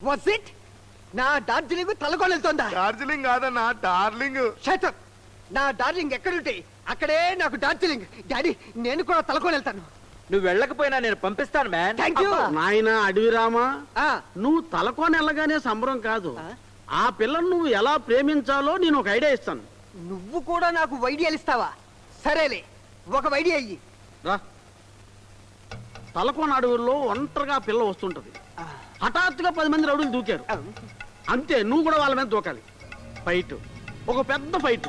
Was it నా డార్జిలింగ్ తలకొనెళ్తోందా? డార్జిలింగ్ కాదన్నా darling. శేతం నా డార్జిలింగ్ ఎక్కడుంటే అక్కడే నాకు డార్జిలింగ్. డాడీ నేను కూడా తలకొని వెళ్తాను నువ్వు వెళ్ళకపోయినా నేను పంపిస్తాను మ్యాన్. థ్యాంక్ యూ నాయన అడవిరామా నువ్వు తలకొని వెళ్ళగానే సంబరం కాదు. ఆ? పిల్లను నువ్వు ఎలా ప్రేమించాలో నేను ఒక ఐడియా ఇస్తాను. నువ్వు కూడా నాకు వైడియాలు ఇస్తావా? సరేలే ఒక వైడియా అయ్యి రా. తలకోన అడవుల్లో ఒంటరిగా పిల్ల వస్తుంటది. హఠాత్తుగా పది మంది రౌడీలు దూకారు. అంతే నువ్వు కూడా వాళ్ళ మీద దూకాలి. ఫైట్. ఒక పెద్ద ఫైట్.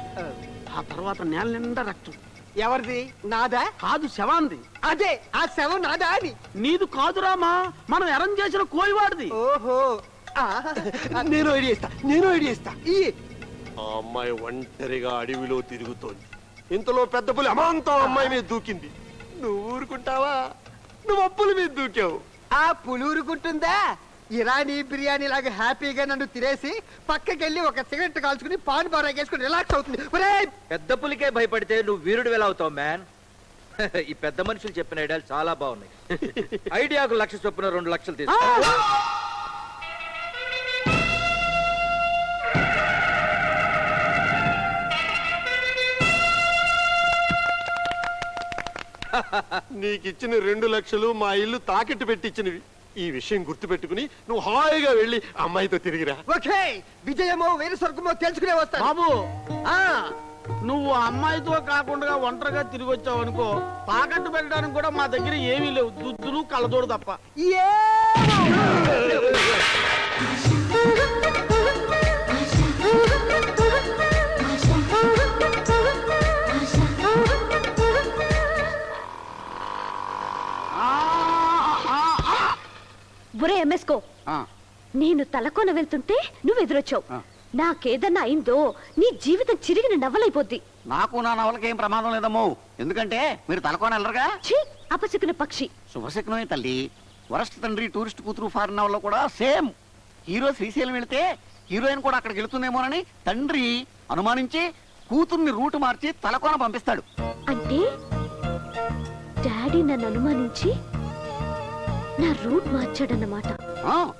ఆ. తర్వాత నేల నిండా రక్తం. ఎవరిది? నాదా? కాదు శవాంది అదే ఆ శవం నాదా అని. నీదు కాదురామా మనం అరేంజ్ చేసిన కోయివాడిది. ఓహో. నేను ఐడియా ఇస్తా నేను ఐడియా ఇస్తా. ఈ. ఆ అమ్మాయి ఒంటరిగా అడవిలో తిరుగుతోంది. ఇంతలో పెద్ద పులి అమాంతం అమ్మాయి మీద దూకింది. నువ్వు ఊరుకుంటావా? నువ్వు అప్పుల మీద దూకావు. ఆ పులూరుకుంటుందా ఇరానీ బిర్యానీ లాగా హ్యాపీగా నన్ను తినేసి పక్కకెళ్ళి ఒక సిగరెట్ కాల్చుకుని పాన్ బారా వేసుకుని రిలాక్స్ అవుతుంది. పెద్ద పులికే భయపడితే నువ్వు వీరుడు ఎలా అవుతావు మ్యాన్ ఈ పెద్ద మనుషులు చెప్పిన ఐడియాలు చాలా బాగున్నాయి. ఐడియాకు లక్ష చొప్పున రెండు లక్షలు తీసుకో. నీకిచ్చిన రెండు లక్షలు మా ఇల్లు తాకట్టు పెట్టించినవి ఈ విషయం గుర్తుపెట్టుకుని నువ్వు హాయిగా వెళ్ళి అమ్మాయితో తిరిగిరా. ఓకే విజయమో వేరు స్వర్గమో తెలుసుకునే వస్తాను. బాబు! ఆ, నువ్వు అమ్మాయితో కాకుండా ఒంటరిగా తిరిగి వచ్చావు అనుకో తాకట్టు పెట్టడానికి కూడా మా దగ్గర ఏమీ లేవు. దుద్దులు కళ్ళజోడు తప్ప. ఏమో. నేను తలకొన వెళ్తుంటే నువ్వు ఎదురొచ్చావు నాకేదన్నా అయిందో నీ జీవితం చిరిగిన నవ్వలైపోద్ది. నాకు నా నవలకి ఏం ప్రమాదం లేదమ్మో. ఎందుకంటే మీరు తలకొని వెళ్ళరుగా? అపశకున పక్షి. శుభశకునమే తల్లి. వరస్ట్ తండ్రి టూరిస్ట్ కూతురు ఫారిన్ నవల్లో కూడా సేమ్. హీరో శ్రీశైలం వెళితే హీరోయిన్ కూడా అక్కడికి వెళుతుందేమోనని తండ్రి అనుమానించి కూతుర్ని రూట్ మార్చి తలకోన పంపిస్తాడు. అంటే డాడీ నన్ను అనుమానించి నా రూట్ మార్చాడన్నమాట. ఆ,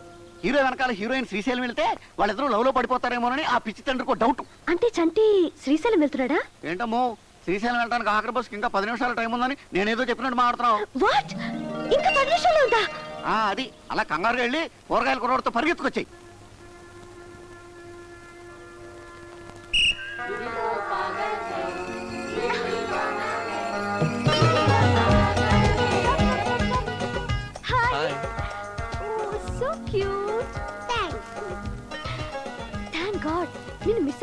హీరో వెనకాల హీరోయిన్ శ్రీశైలం వెళితే వాళ్ళిద్దరూ లవ్లో పడిపోతారేమోనని ఆ పిచ్చి తండ్రికి డౌట్ అంటే చంటి శ్రీశైలం వెళ్తున్నాడా? ఏంటమ్మో శ్రీశైలం వెళ్ళడానికి ఆఖరి బస్కి ఇంకా పది నిమిషాల టైం ఉందని నేనేదో చెప్పినట్టు మాట్లాడుతున్నావు. వాట్ ఇంకా పది నిమిషాలు ఉందా? ఆ, అది. అలా కంగారుగా వెళ్ళి కూరగాయల కుర్రోడితో పరిగెత్తుకొచ్చాయి.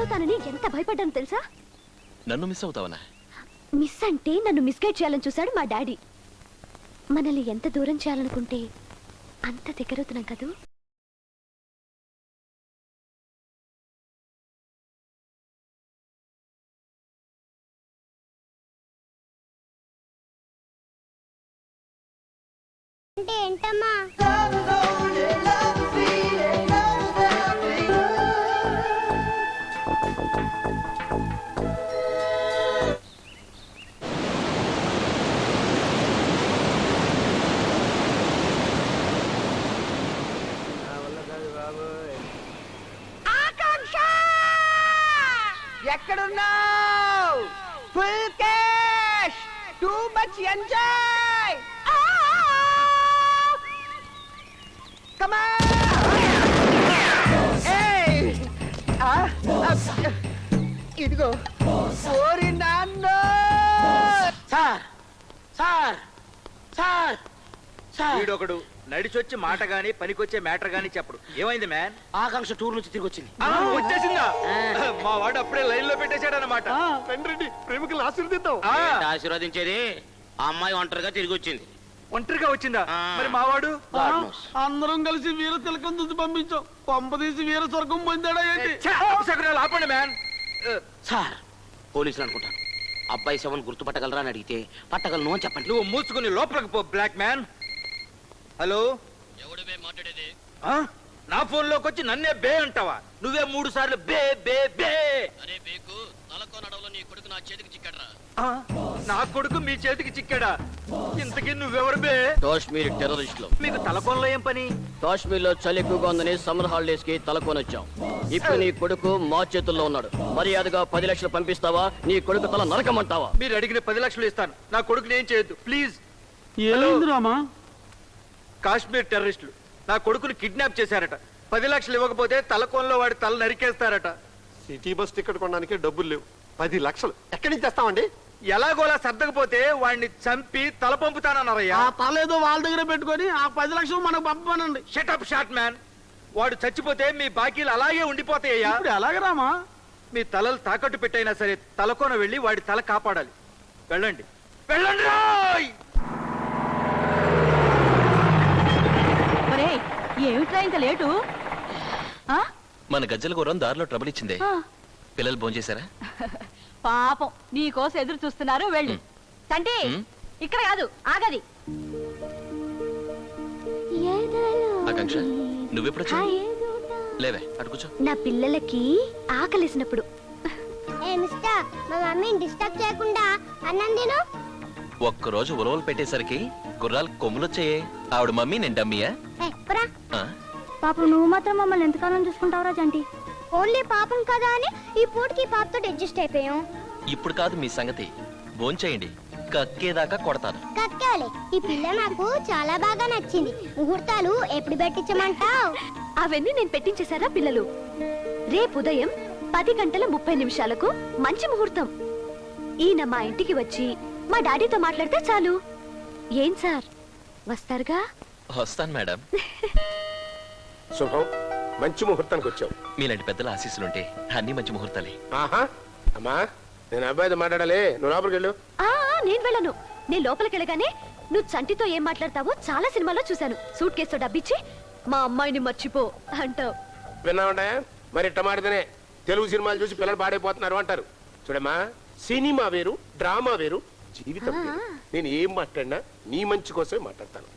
అవుతానని ఎంత భయపడ్డాను తెలుసా? నన్ను మిస్ అవుతావనా? మిస్ అంటే నన్ను మిస్గైడ్ చేయాలని చూశాడు మా డాడీ. మనల్ని ఎంత దూరం చేయాలనుకుంటే అంత దగ్గరవుతున్నాం కదూ? అంటే ఏంటమ్మా? ఇదిగో. ఓరి నాన్న! సార్! సార్! సార్! సార్! వీడొకడు నడిచొచ్చి మాట గాని పనికొచ్చే మ్యాటర్ గాని చెప్పడు. ఏమైంది మ్యాన్? ఆకాంక్ష టూర్ నుంచి తిరిగి వచ్చింది వచ్చేసిందా? మా వాడు అప్పుడే లైన్లో పెట్టేశాడు అనమాట ప్రేమికులు ఆశీర్దిద్దాం ఆశీర్వదించేది? ఆ అమ్మాయి ఒంటరిగా తిరిగి వచ్చింది ఒంటరిగా వచ్చిందా. మరి మావాడు? అందరం కలిసి వీర తిలకం దుద్దు పంపించాం. పంపదీసి వీర స్వర్గం పొందాడా ఏంటి? ఆపండి మ్యాన్ సార్ పోలీసులు అనుకుంటాను అబ్బాయి శవం గుర్తుపట్టగలరా అని అడిగితే పట్టగలను అని చెప్పండి. నువ్వు మూసుకుని లోపలికి పో బ్లాక్ మ్యాన్ హలో మాట్లాడేది? ఆ? నా ఫోన్లోకి వచ్చి నన్నే బే అంటావా? నువ్వే మూడు సార్లు బే బే బే. అరే బేకు నడవలో నీ కొడుకు నా చేతికి చిక్కడరా. ఆ? నా కొడుకు మీ చేతికి చిక్కాడా? ఇంతకీ నువ్వెవరు బే? కాశ్మీర్ టెర్రరిస్టులు. మీకు తలకొనలో ఏం పని? కాశ్మీర్లో చలి ఎక్కువగా ఉందని సమ్మర్ హాలిడేస్కి తలకొని వచ్చాం ఇప్పుడు నీ కొడుకు మా చేతుల్లో ఉన్నాడు. మర్యాదగా పది లక్షలు పంపిస్తావా? నీ కొడుకు తల నరకమంటావా? మీరు అడిగిన పది లక్షలు ఇస్తాను. నా కొడుకుని ఏం చేయొద్దు. ప్లీజ్. ఏమైంది రామా? కాశ్మీర్ టెర్రరిస్టులు. నా కొడుకుని కిడ్నాప్ చేశారట. పది లక్షలు ఇవ్వకపోతే తలకోనలో వాడి తల నరికేస్తారట. సిటీ బస్ టికెట్ కొనడానికి డబ్బులు లేవు. పది లక్షలు. ఎక్కడి నుంచి తెస్తామండి? ఎలాగోలా సర్దకపోతే వాడిని చంపి తల పంపుతానన్నారయ్యా ఆ ఏదో వాళ్ళ దగ్గర పెట్టుకొని ఆ పది లక్షలు మనకు పంపమనండి. షటప్ షాట్ మ్యాన్ వాడు చచ్చిపోతే మీ బాకీలు అలాగే ఉండిపోతాయ్యా. ఇప్పుడు ఎలాగ రామా? మీ తలలు తాకట్టు పెట్టైనా సరే తలకోన వెళ్ళి వాడి తల కాపాడాలి. వెళ్ళండి. వెళ్ళండి రాయ్! ఒరేయ్ ఏమిట్రా ఇంత లేటు? ఆ? మన గజ్జల గుర్రం దారిలో ట్రబుల్ ఇచ్చిందే. ఆ. పిల్లలు భోంచేశారా? పాపం. నీ కోసం ఎదురు చూస్తున్నారు వెళ్ళు. తంటి ఉమ్. ఇక్కడ కాదు ఆగది. ఆకాంక్ష నువ్వెప్పుడు లేవే అటు కూర్చో. నా పిల్లలకి ఆకలిసినప్పుడు. మా మమ్మీని డిస్టర్బ్ చేయకుండా అన్నం తిను. ఒక్కరోజు ఉలవలు పెట్టేసరికి గుర్రాలు కొమ్ములొచ్చాయే. ఆవిడ మమ్మీ నేను డమ్మీయా? ఏ పురా. ఆ? పాపం నువ్వు మాత్రం మమ్మల్ని ఎంతకాలం చూసుకుంటావురా జంటి? ఓన్లీ పాపం కదా అని ఈ పూటకి ఈ పాపతో అడ్జస్ట్ అయిపోయాం. ఇప్పుడు కాదు మీ సంగతి. భోంచేయండి. కక్కేదాకా కొడతాను. కక్కాలి ఈ పిల్ల నాకు చాలా బాగా నచ్చింది. ముహూర్తాలు ఎప్పుడు పెట్టించమంటావు? అవన్నీ నేను పెట్టించేశారా పిల్లలు? రేపు ఉదయం పది గంటల ముప్పై నిమిషాలకు మంచి ముహూర్తం. ఈయన మా ఇంటికి వచ్చి మా డాడీతో మాట్లాడితే చాలు. ఏం సార్? వస్తారుగా? వస్తాను మేడం. శుభం. మంచి ముహూర్తానికి వచ్చావు. మీలాంటి పెద్దల ఆశీస్సులుంటే అన్ని మంచి ముహూర్తాలే. ఆహా అమ్మా నేను అబ్బాయితో మాట్లాడాలి. నువ్వు లోపలికి వెళ్ళు. ఆ ఆ, నేను వెళ్ళను. నేను లోపలికి వెళ్ళగానే నువ్వు చంటితో ఏం మాట్లాడతావో చాలా సినిమాలో చూశాను. సూట్ కేసుతో డబ్బిచ్చి మా అమ్మాయిని మర్చిపో అంటావు. విన్నావుంటా మరి ఇట్టమాడితేనే తెలుగు సినిమాలు చూసి పిల్లలు పాడైపోతున్నారు అంటారు. చూడమ్మా సినిమా వేరు డ్రామా వేరు జీవితం వేరు. నేను ఏం మాట్లాడినా నీ మంచి కోసమే మాట్లాడతాను.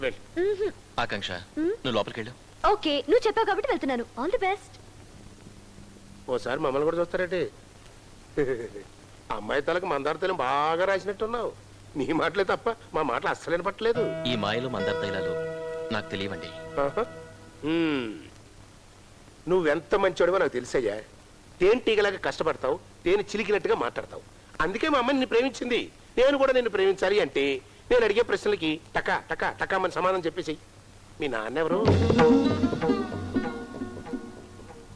వెళ్ళు. ఆకాంక్ష నువ్వు లోపలికి వెళ్ళు. ఓకే నువ్వు చెప్పావు కాబట్టి వెళ్తున్నాను. ఆల్ ది బెస్ట్ ఓసారి మమ్మల్ని కూడా చూస్తారేటి? అమ్మాయి తలకు మందార తలం బాగా రాసినట్టున్నావు. నీ మాటలే తప్ప మా మాటలు అస్సలేని పట్టలేదు ఈ మాయలు మందర తైలాలు నాకు తెలియవండి. నువ్వెంత మంచోడివో నాకు తెలుసయ్యా. తేనెటీగలాగా కష్టపడతావు తేనె చిలికినట్టుగా మాట్లాడతావు. అందుకే మా అమ్మ నిన్ను ప్రేమించింది. నేను కూడా నిన్ను ప్రేమించాలి అంటే నేను అడిగే ప్రశ్నలకి టకా టకా టకా మన సమాధానం చెప్పేసి మీ నాన్న ఎవరు?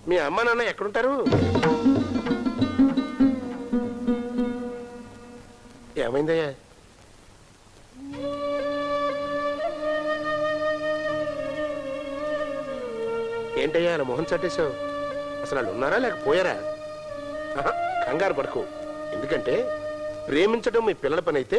మీ అమ్మ నాన్న ఎక్కడుంటారు? ఏమైందయ్యా? ఏంటయ్యా అలా మొహం చట్టేశావు అసలు వాళ్ళు ఉన్నారా లేక పోయారా ఆహా, కంగారు పడకు. ఎందుకంటే ప్రేమించడం మీ పిల్లల పని అయితే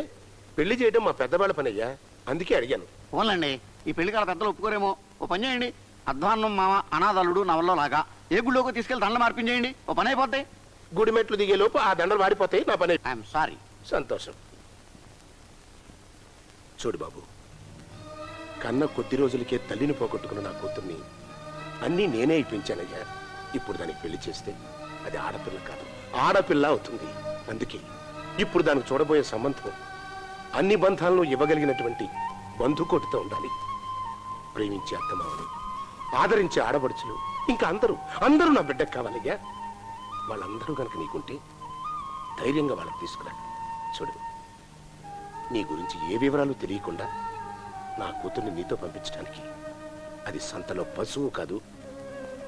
పెళ్ళి చేయడం మా పెద్దవాళ్ళ పని అయ్యా అందుకే అడిగాను. పోన్లండి ఈ పెళ్ళి కాల పెద్దలు ఒప్పుకోరేమో. ఓ పని చేయండి. అధ్వాన్నం మామ అనాథలుడు నవల్లో లాగా ఏ గుళ్ళోకి తీసుకెళ్ళి దండలు మార్పించేయండి ఓ పని అయిపోతాయి గుడి మెట్లు దిగే లోపు ఆ దండలు వాడిపోతాయి నా పని ఐఎమ్ సారీ. సంతోషం. చూడు బాబు కన్న కొద్ది రోజులకే తల్లిని పోగొట్టుకున్న నా కూతుర్ని అన్నీ నేనే ఇప్పించానయ్యా. ఇప్పుడు దానికి పెళ్ళి చేస్తే అది ఆడపిల్ల కాదు ఆడపిల్ల అవుతుంది. అందుకే ఇప్పుడు దానికి చూడబోయే సంబంధం అన్ని బంధాలను ఇవ్వగలిగినటువంటి బంధుకోటితో ఉండాలి. ప్రేమించే అత్తమావలు ఆదరించే ఆడపడుచులు ఇంకా అందరూ అందరూ నా బిడ్డకు కావాలయ్యా వాళ్ళందరూ కనుక నీకుంటే ధైర్యంగా వాళ్ళకి తీసుకురా చూడు నీ గురించి ఏ వివరాలు తెలియకుండా నా కూతుర్ని నీతో పంపించడానికి అది సంతలో పశువు కాదు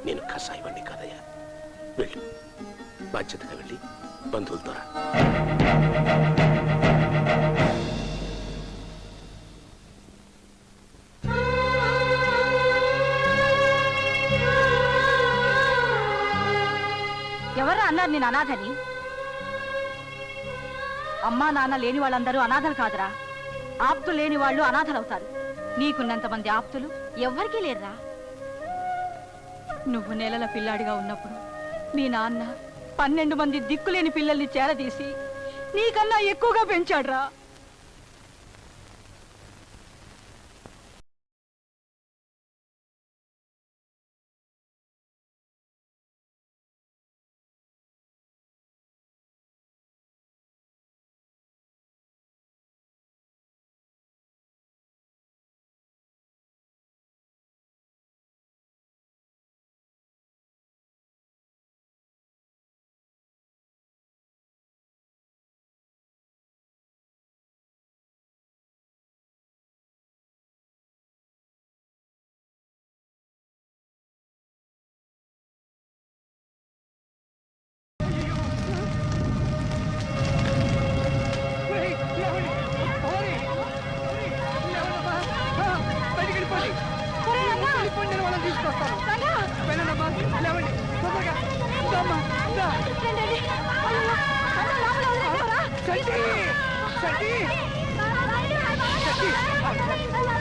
నేను కషాయవాణ్ణి కాదయ్యా. వెళ్ళు. బాధ్యతగా వెళ్ళి బంధువులతో రా. అన్నారు నేను అనాథని. అమ్మా నాన్న లేని వాళ్ళందరూ అనాథలు కాదురా. ఆప్తులు లేని వాళ్ళు అనాథలవుతారు. నీకున్నంత మంది ఆప్తులు ఎవ్వరికీ లేరురా. నువ్వు నెలల పిల్లాడిగా ఉన్నప్పుడు మీ నాన్న పన్నెండు మంది దిక్కులేని పిల్లల్ని చేరదీసి నీకన్నా ఎక్కువగా పెంచాడురా. శక్తి శక్తి శక్తి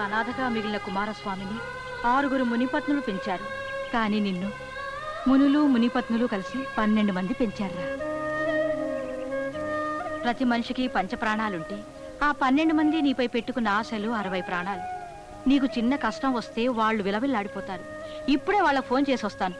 ఆనాడు అనాథగా మిగిలిన కుమారస్వామిని ఆరుగురు మునిపత్నులు పెంచారు. కానీ నిన్ను మునులు మునిపత్నులు కలిసి పన్నెండు మంది పెంచారా ప్రతి మనిషికి పంచ ప్రాణాలుంటే ఆ పన్నెండు మంది నీపై పెట్టుకున్న ఆశలు అరవై ప్రాణాలు. నీకు చిన్న కష్టం వస్తే వాళ్ళు విలవిల్లాడిపోతారు. ఇప్పుడే వాళ్ళకి ఫోన్ చేసి వస్తాను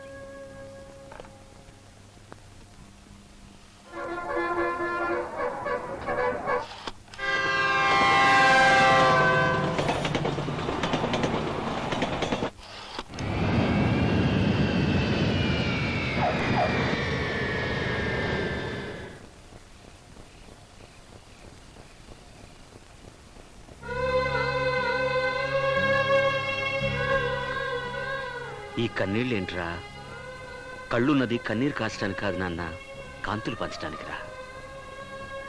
ఈ కన్నీళ్ళేంట్రా? కళ్ళున్నది కన్నీరు కాచడానికి కాదు నాన్న కాంతులు పంచడానికి రా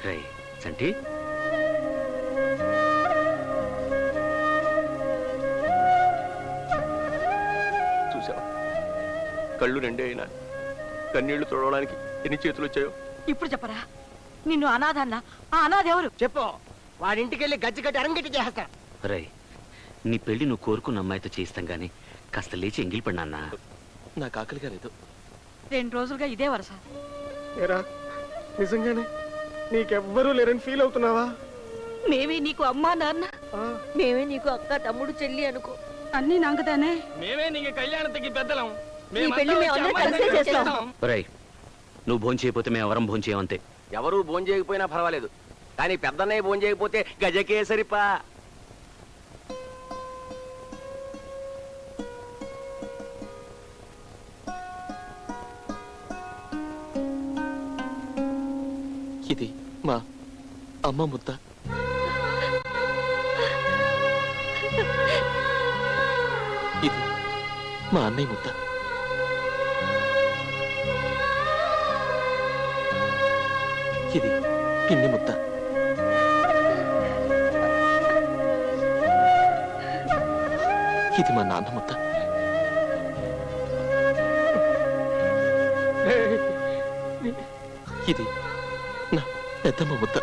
రై సంటి చూసావా? కళ్ళు రెండే అయినా కన్నీళ్ళు తొడవడానికి ఎన్ని చేతులు వచ్చాయో? ఇప్పుడు చెప్పరా? నిన్ను అనాథన్న ఆ అనాథ ఎవరు? చెప్పు. వాడింటికి వెళ్ళి గజ్జి కట్టి అరంగట్టి చేస్తా రై నీ పెళ్ళి నువ్వు కోరుకున్న అమ్మాయితో చేయిస్తాం గాని కాస్త లేచి ఎంగిల్ పడి నాన్న. నాకు ఆకలిగా లేదు. రెండు రోజులుగా ఇదే వరస. ఏరా నిజంగానే నీకెవ్వరూ లేరని ఫీల్ అవుతున్నావా? మేమే నీకు అమ్మా నాన్న. మేమే నీకు అక్క తమ్ముడు చెల్లి అనుకో. అన్ని నాంగతానే మేమే నీకు కళ్యాణతికి పెద్దలం. నువ్వు భోంచేయకపోతే చేయకపోతే మేము ఎవరం భోంచేయం చేయమంతే ఎవరు భోజనం చేయకపోయినా పర్వాలేదు. కానీ పెద్దన్నయ్య భోజనం చేయకపోతే గజకేసరిపా ఇది మా అమ్మ ముద్ద. ఇది మా అన్నయ్య ముద్ద. ఇది పిన్ని ముద్ద. ఇది మా నాన్న ముద్ద. ఇది పెద్దమ్మ ముద్ద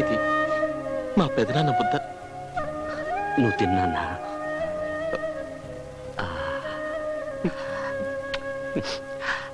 ఇది మా పెదనాన్న ముద్ద నువ్వు తిన్నా